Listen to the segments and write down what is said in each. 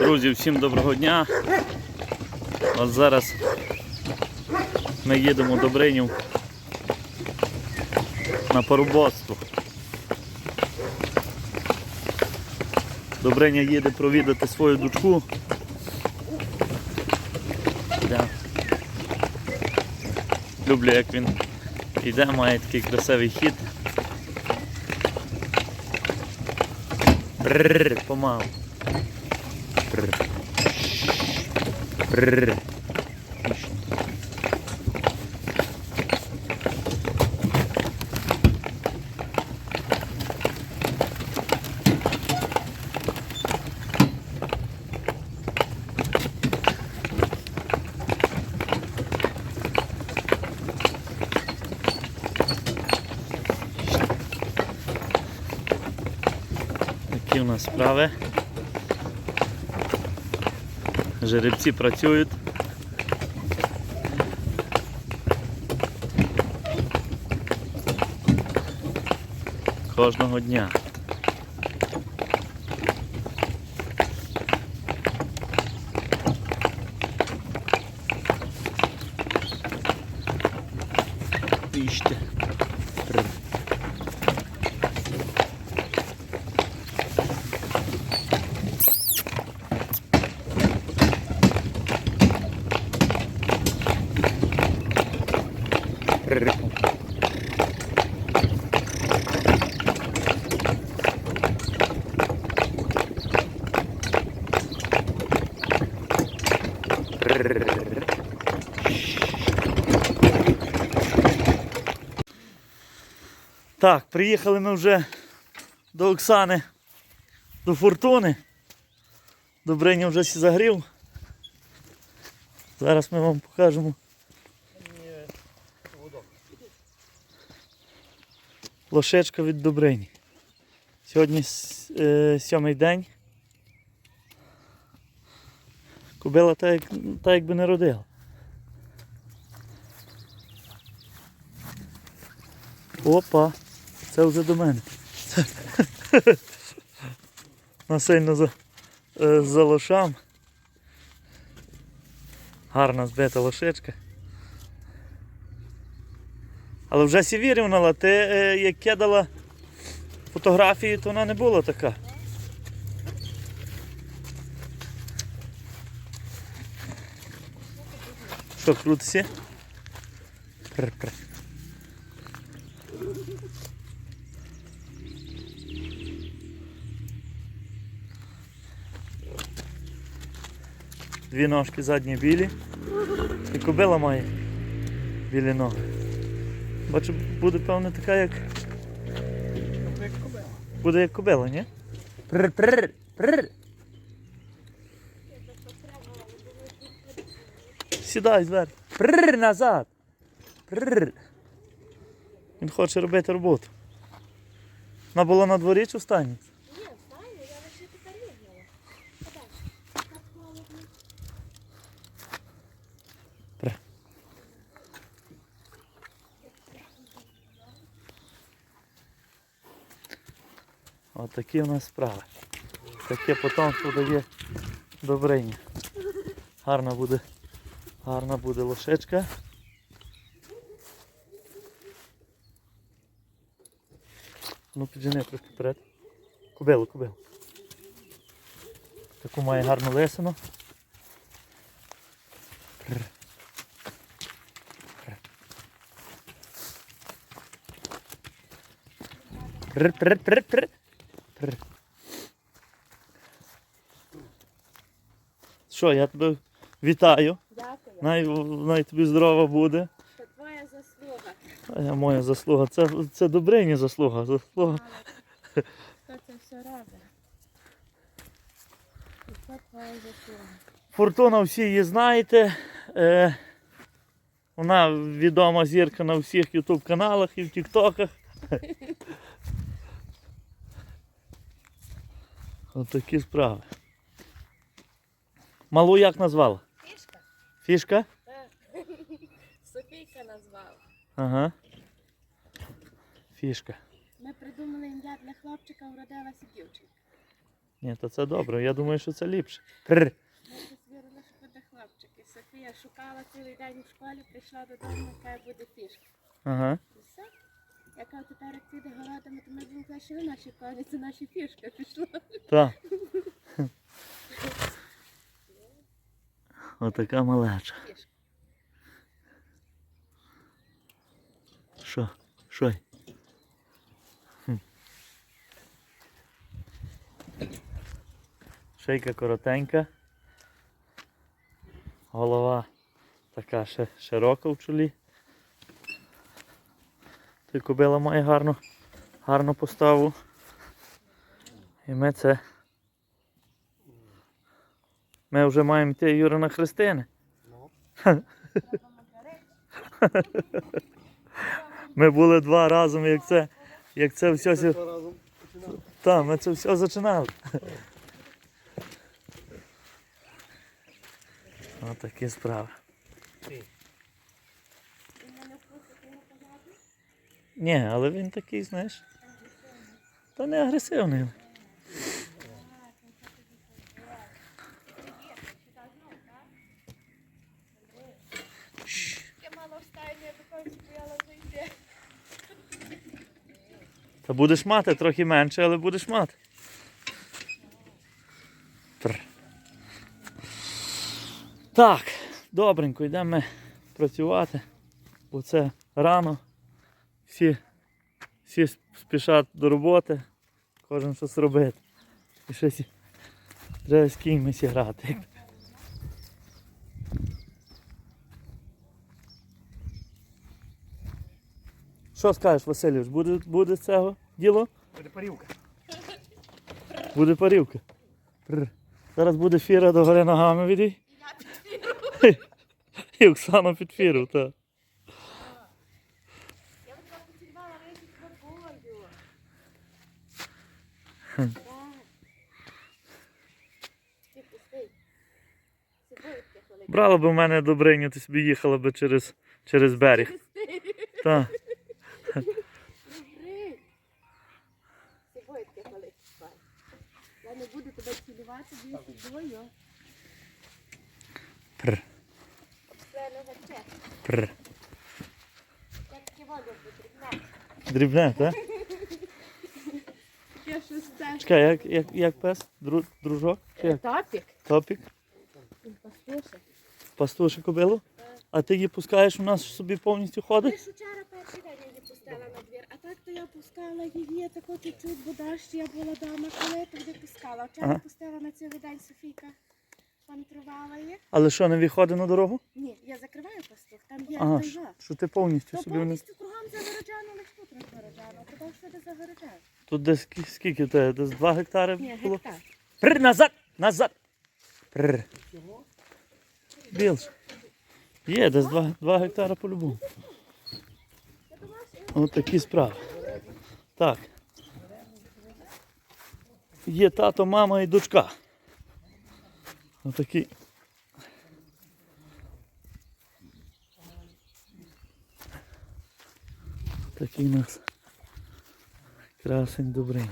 Друзі, всім доброго дня. От зараз ми їдемо до Бринів на парубоцтво. Добриня їде провідати свою дочку. Да. Люблю, як він йде, має такий красивий хід. Бррр, помалу. Бррр. Бррр. Такі у нас справи. Жеребці працюють. Кожного дня. Піште. Р. Р. Так, приїхали ми вже до Оксани, до Фортуни. Добриня вже сі загрів. Зараз ми вам покажемо. Лошечка від Добрині. Сьогодні е, сьомий день. Кобила та як, та якби не родила. Опа, це вже до мене. Насильно за, е, за лошам. Гарна збита лошечка. Але вже сівірівнала, ти е, як кидала фотографії, то вона не була така. Що, крутися? Пр-пр. Дві ножки задні білі. І кобила має білі ноги. Бачу, буде певно така, як. Буде як кобила, ні? Прр, прр, прр. Сідай зверху. Прр, назад. Прр. Він хоче робити роботу. Вона була на дворі чи в стані? Ні, знаю, я лише тепер вигнала. Подальше. Так холодно. От такі у нас справи. Таке потомство дає добриня. Гарна буде, гарна буде лошечка. Ну піджени трошки вперед. Кубилу, кубилу. Таку має гарну лисину. Прр. Що, я тебе вітаю. Дякую. Най, най тобі здорова буде. Це твоя заслуга. А моя заслуга. Це, це Добрині заслуга. заслуга. Хто це все робить? І Це твоя заслуга. Фортуна всі її знаєте. Е, вона відома зірка на всіх ютуб каналах і в тіктоках. Ось такі справи. Малу як назвала? Фішка? Фішка? Так. Софійка назвала. Ага. Фішка. Ми придумали ім'я для хлопчика, уродилася дівчинка. Ні, то це добре. Я думаю, що це ліпше. Пррр. Я звірила, що буде хлопчики. Софія шукала цілий день у школі, прийшла додому, яка буде фішка. Ага. Яка тепер піде городами, то ми казати, що наші коні, це наші фішка пішла. Так. Отака малеча. Що? Що? й? Шийка коротенька. Голова така ще широка в чолі. Ти кобила має гарну, гарну поставу. І ми це. Ми вже маємо йти Юра на Христини. Треба Ми були два разом, як це, як це все. починали. Так, ми це все зачинали. Отакі справи. І мене вкусить його казати. Ні, але він такий, знаєш. Та не агресивний. Та будеш мати трохи менше, але будеш мати. Тр. Так, добренько, йдемо ми працювати. Бо це рано. Всі, всі спішать до роботи, кожен щось робити. І щось треба з кіньми грати. Що скажеш, Васильович, буде, буде з цього діло? Буде парівка. Буде парівка. Прр. Зараз буде фіра до гори ногами відій. І Оксана під фіру, так. Я б трохи цілювала речі тебе болю. Так. Ти пустий. Сибою таке хвилин. Брала б у мене добриню, ти собі їхала би через, через берег. Так. Я не буду тебе цілувати, бо сибою. Прр, Обстрелю гаче. прр. Я таке воду потрібна. Дрібне, так? Я щось це. Чекай, як, як, як пес? Дру, дружок? Чи як? Топік. Топік? Він пастуше. Пастуші кобилу? А ти її пускаєш у нас собі повністю Ти ходить? ж вчора перший день її пустила на двір, а так то я пускала її тако чуть-чуть, бо дощ я була вдома, коли тоді пускала. Вчора Ага. пустила на цілий день Софійка. Пантрувала її. Але що, не виходить на дорогу? Ні, я закриваю пастух, там є Ага, що, що ти повністю То собі не. повністю кругом загороджено, лише тут не загороджено, туди всюди загороджено. Тут десь скільки тебе? Десь 2 гектари Ні, було? гектар. Прр, назад! Назад! Прр. Більше. Є, десь 2, 2 гектара по-любому. Ось такі справи. Так. Є тато, мама і дочка. Отакі. Такий у нас красень добрий.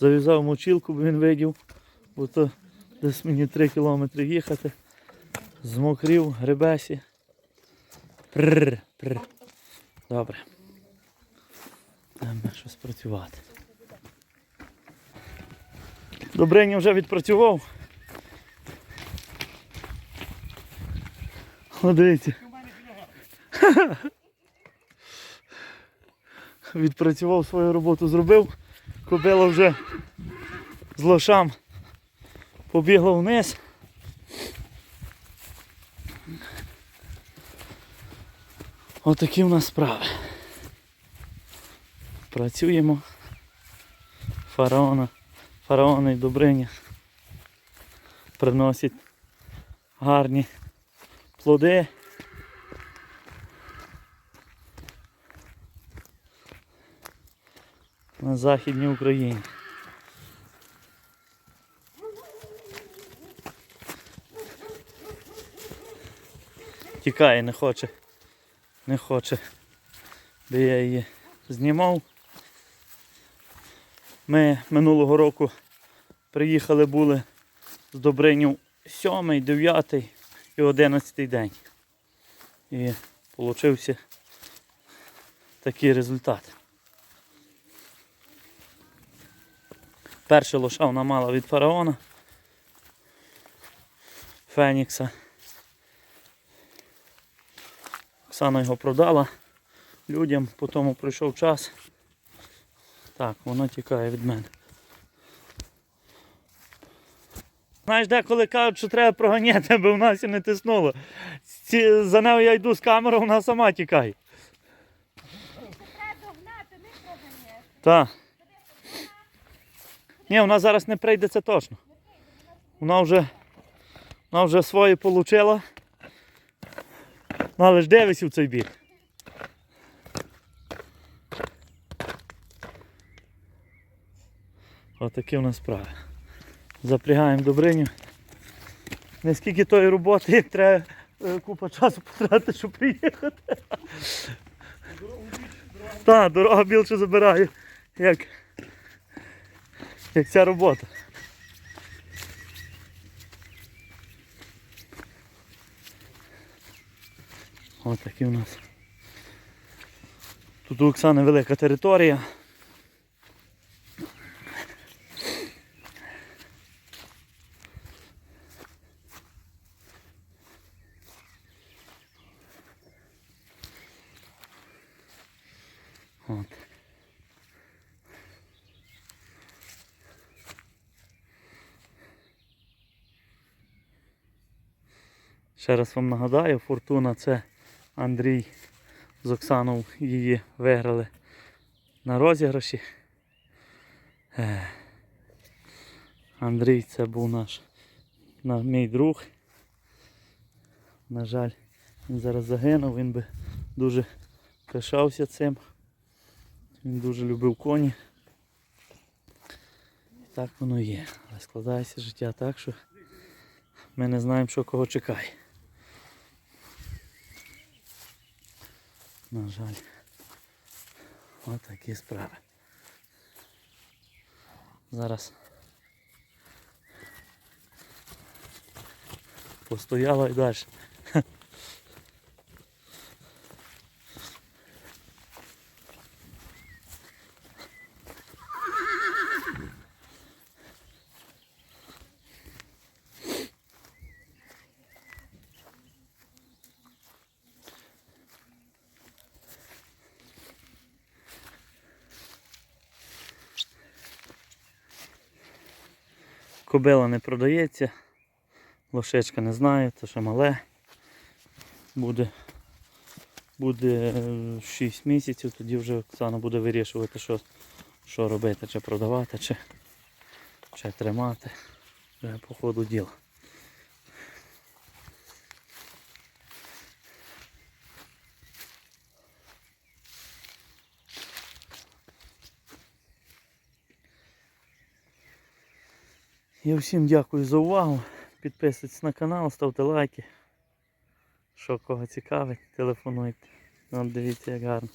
Зав'язав мочілку, бо він видів, бо то десь мені 3 кілометри їхати. Змокрів, гребесі. Прррр, прррр. Добре. Треба щось працювати. Добриня вже відпрацював. О, дивіться. Відпрацював свою роботу, зробив. Кобила вже з лошам побігла вниз. Отакі в нас справи. Працюємо. Фараона, фараони і Добриня приносять гарні плоди. На Західній Україні. Тікає, не хоче. Не хоче. Де я її знімав. Ми минулого року приїхали були з Добринів 7, 9 і 11 день. І получився такий результат. Перша лоша вона мала від фараона. Фенікса. Оксана його продала людям, потім пройшов час. Так, воно тікає від мене. Знаєш, деколи кажуть, що треба проганяти, аби в нас і не тиснуло. Ці, за нею я йду з камерою, вона сама тікає. Треба догнати, не проганяти. Так. Ні, вона зараз не прийде, це точно. Вона вже, вона вже своє отримала. Ну, але ж дивись у цей бік. Отакі у нас справи. Запрягаємо Добриню. Не скільки тої роботи, як треба е, купа часу потратити, щоб приїхати. Так, дорога більше забирає, як, як ця робота. Ось такі у нас. Тут у Оксани велика територія. От. Ще раз вам нагадаю, фортуна це Андрій з Оксаною її виграли на розіграші. Андрій це був наш, на- мій друг. На жаль, він зараз загинув, він би дуже пишався цим. Він дуже любив коні. І так воно є. Але складається життя так, що ми не знаємо, що кого чекає. На жаль. Ось такі справи. Зараз постояла і далі. Кобила не продається. Лошечка не знаю, це ще мале. Буде, буде 6 місяців, тоді вже Оксана буде вирішувати, що, що робити, чи продавати, чи, чи тримати. Вже по ходу діла. Я всім дякую за увагу. Підписуйтесь на канал, ставте лайки. Що кого цікавить, телефонуйте. От дивіться як гарно.